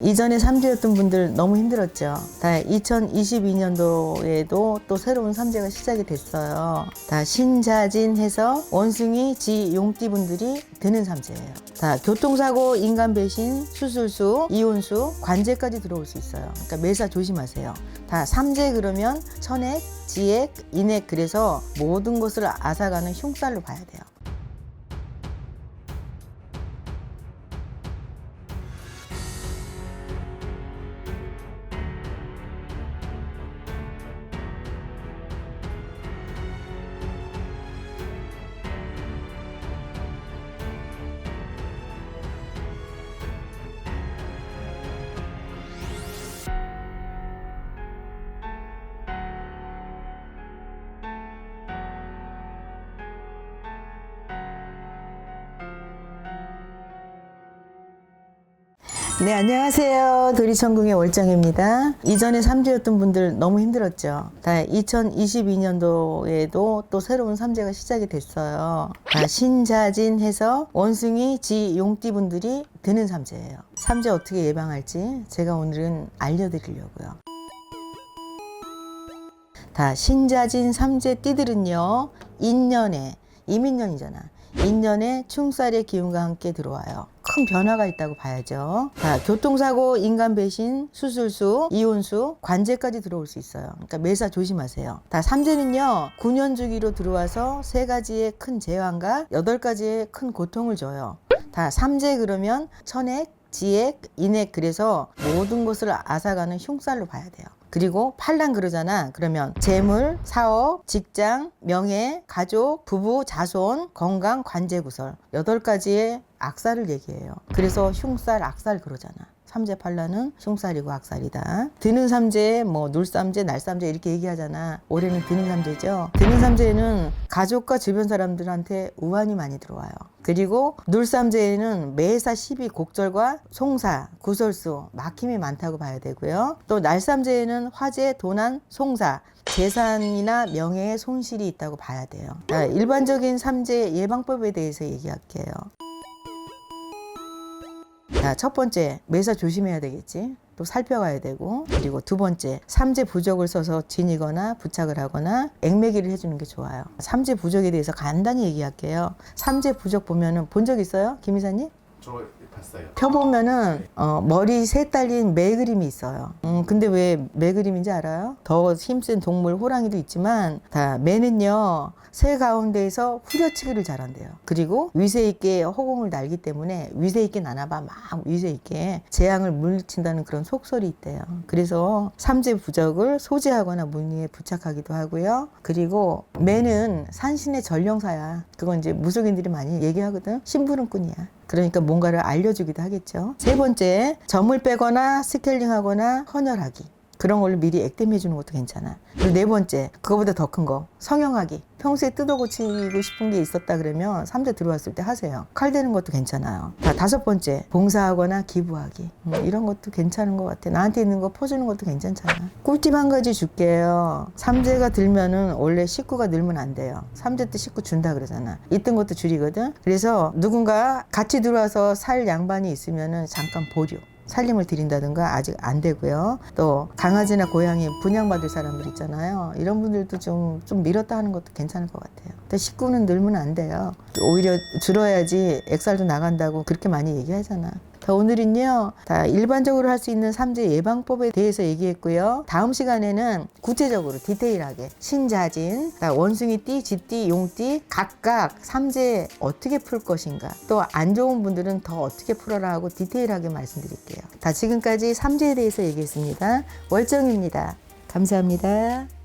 이전에 삼재였던 분들 너무 힘들었죠. 다 2022년도에도 또 새로운 삼재가 시작이 됐어요. 다 신자진 해서 원숭이, 지, 용띠 분들이 드는 삼재예요. 다 교통사고, 인간 배신, 수술수, 이혼수, 관제까지 들어올 수 있어요. 그러니까 매사 조심하세요. 다 삼재 그러면 천액, 지액, 인액 그래서 모든 것을 앗아가는 흉살로 봐야 돼요. 네, 안녕하세요. 도리천궁의 월정입니다. 이전에 삼재였던 분들 너무 힘들었죠. 다 2022년도에도 또 새로운 삼재가 시작이 됐어요. 다 신자진 해서 원숭이, 지, 용띠 분들이 드는 삼재예요. 삼재 어떻게 예방할지 제가 오늘은 알려드리려고요. 다 신자진 삼재 띠들은요 인년에 이민년이잖아 인년에 충살의 기운과 함께 들어와요 큰 변화가 있다고 봐야죠. 자 교통사고 인간 배신 수술수 이혼수 관제까지 들어올 수 있어요. 그러니까 매사 조심하세요. 다 삼재는요 9년 주기로 들어와서 세 가지의 큰 재환과 여덟 가지의 큰 고통을 줘요. 다 삼재 그러면 천액 지액, 인액 그래서 모든 것을 앗아가는 흉살로 봐야 돼요. 그리고 팔랑 그러잖아. 그러면 재물, 사업, 직장, 명예, 가족, 부부, 자손, 건강, 관제 구설. 여덟 가지의 악살을 얘기해요. 그래서 흉살, 악살 그러잖아. 삼재 팔라는 흉살이고 악살이다. 드는 삼재, 뭐 눌삼재, 날삼재 이렇게 얘기하잖아. 올해는 드는 삼재죠. 드는 삼재는 가족과 주변 사람들한테 우환이 많이 들어와요. 그리고 눌삼재에는 매사 시비 곡절과 송사, 구설수, 막힘이 많다고 봐야 되고요. 또 날삼재에는 화재, 도난, 송사, 재산이나 명예의 손실이 있다고 봐야 돼요. 자, 일반적인 삼재 예방법에 대해서 얘기할게요. 자, 첫 번째, 매사 조심해야 되겠지. 또 살펴가야 되고 그리고 두 번째 삼재 부적을 써서 지니거나 부착을 하거나 액매기를 해주는 게 좋아요 삼재 부적에 대해서 간단히 얘기할게요 삼재 부적 보면은 본 적 있어요 김 이사님? 저 봤어요. 펴보면은 어, 머리 세 딸린 매 그림이 있어요. 음, 근데 왜 매 그림인지 알아요? 더 힘센 동물 호랑이도 있지만 다 매는요 새 가운데에서 후려치기를 잘한대요. 그리고 위세 있게 허공을 날기 때문에 위세 있게 나나봐 막 위세 있게 재앙을 물리친다는 그런 속설이 있대요. 그래서 삼재 부적을 소지하거나 무늬에 부착하기도 하고요. 그리고 매는 산신의 전령사야. 그건 이제 무속인들이 많이 얘기하거든. 심부름꾼이야. 그러니까 뭔가를 알 려주기도 하겠죠. 세 번째, 점을 빼거나 스케일링 하거나 헌혈하기. 그런 걸로 미리 액땜해 주는 것도 괜찮아. 그리고 네 번째, 그거보다 더 큰 거, 성형하기. 평소에 뜯어 고치고 싶은 게 있었다 그러면 삼재 들어왔을 때 하세요. 칼 대는 것도 괜찮아요. 다 다섯 번째, 봉사하거나 기부하기. 음, 이런 것도 괜찮은 것 같아. 나한테 있는 거 퍼주는 것도 괜찮잖아. 꿀팁 한 가지 줄게요. 삼재가 들면은 원래 식구가 늘면 안 돼요. 삼재 때 식구 준다 그러잖아. 있던 것도 줄이거든. 그래서 누군가 같이 들어와서 살 양반이 있으면은 잠깐 보류. 살림을 드린다든가 아직 안 되고요. 또 강아지나 고양이 분양받을 사람들 있잖아요. 이런 분들도 좀, 좀 밀었다 하는 것도 괜찮을 것 같아요. 근데 식구는 늘면 안 돼요. 오히려 줄어야지 액살도 나간다고 그렇게 많이 얘기하잖아. 자, 오늘은요, 다 일반적으로 할 수 있는 삼재 예방법에 대해서 얘기했고요. 다음 시간에는 구체적으로 디테일하게 신자진, 다 원숭이 띠, 쥐띠, 용띠 각각 삼재 어떻게 풀 것인가, 또 안 좋은 분들은 더 어떻게 풀어라 하고 디테일하게 말씀드릴게요. 다 지금까지 삼재에 대해서 얘기했습니다. 월정입니다. 감사합니다.